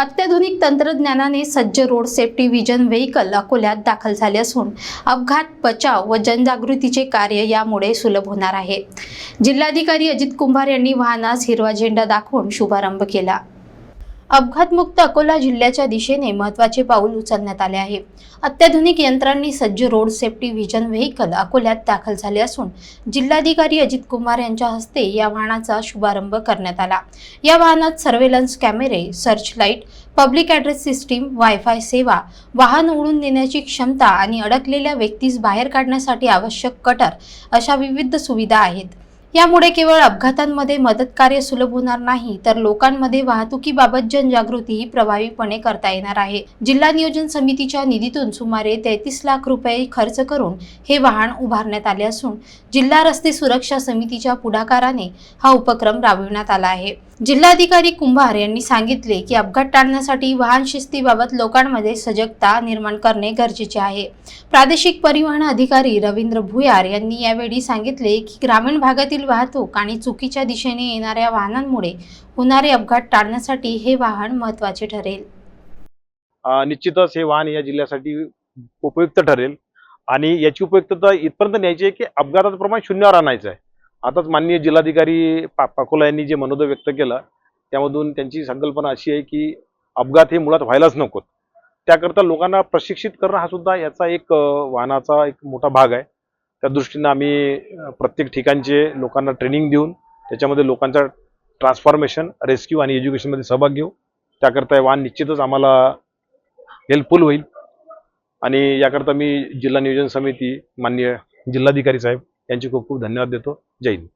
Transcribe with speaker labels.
Speaker 1: अत्याधुनिक तंत्रज्ञानाने सज्ज रोड सेफ्टी विजन व्हेकल अकोल्यात दाखल झाले असून अपघात बचाव व जनजागृतीचे कार्य यामुळे सुलभ होणार आहे. जिल्हाधिकारी अजित कुंभार यांनी वाहनास हिरवा झेंडा दाखवून शुभारंभ केला. अपघातमुक्त अकोला जिल्ह्याच्या दिशेने महत्त्वाचे पाऊल उचलण्यात आले आहे. अत्याधुनिक यंत्रांनी सज्ज रोड सेफ्टी व्हिजन व्हेकल अकोल्यात दाखल झाले असून जिल्हाधिकारी अजित कुमार यांच्या हस्ते या वाहनाचा शुभारंभ करण्यात आला. या वाहनात सर्वेलन्स कॅमेरे search light public address system wifi सेवा वाहन उडून नेण्याची क्षमता आणि अडकलेल्या व्यक्तीस बाहेर काढण्यासाठी आवश्यक कटर अशा विविध सुविधा आहेत. यामुळे केवळ अपघातांमध्ये मदत कार्य सुलभ होणार नाही तर लोकांमध्ये वाहतुकीबाबत जनजागृतीही प्रभावीपणे करता येणार आहे. जिल्हा नियोजन समितीच्या निधीतून सुमारे तेहतीस लाख रुपये खर्च करून हे वाहन उभारण्यात आले असून जिल्हा रस्ते सुरक्षा समितीच्या पुढाकाराने हा उपक्रम राबविण्यात आला आहे. जिल्हाधिकारी कुंभार यांनी सांगितले की अपघात टाळण्यासाठी वाहन शिस्तीबाबत लोकांमध्ये सजगता निर्माण करणे गरजेचे आहे. प्रादेशिक परिवहन अधिकारी रवींद्र भुयार यांनी यावेळी सांगितले की ग्रामीण भागातील वाहतूक आणि चुकीच्या दिशेने येणाऱ्या वाहनांमुळे होणारे अपघात टाळण्यासाठी हे वाहन महत्त्वाचे ठरेल.
Speaker 2: निश्चितच हे वाहन या जिल्ह्यासाठी उपयुक्त ठरेल. आणि याची उपयुक्तता इथपर्यंत न्यायची आहे की अपघाताचं प्रमाण शून्यावर आणायचं आहे. आताच माननीय जिल्हाधिकारी पा पाकोला यांनी जे मनोदय व्यक्त केलं त्यामधून त्यांची संकल्पना अशी आहे की अपघात हे मुळात व्हायलाच नकोत. त्याकरता लोकांना प्रशिक्षित करणं हा सुद्धा याचा एक वाहनाचा एक मोठा भाग आहे. त्या दृष्टीनं आम्ही प्रत्येक ठिकाणचे लोकांना ट्रेनिंग देऊन त्याच्यामध्ये लोकांचा ट्रान्सफॉर्मेशन रेस्क्यू आणि एज्युकेशनमध्ये सहभाग घेऊ. त्याकरता हे वाहन निश्चितच आम्हाला हेल्पफुल होईल. आणि याकरता मी जिल्हा नियोजन समिती माननीय जिल्हाधिकारी साहेब यांची खूप खूप धन्यवाद देतो. जय हिंद.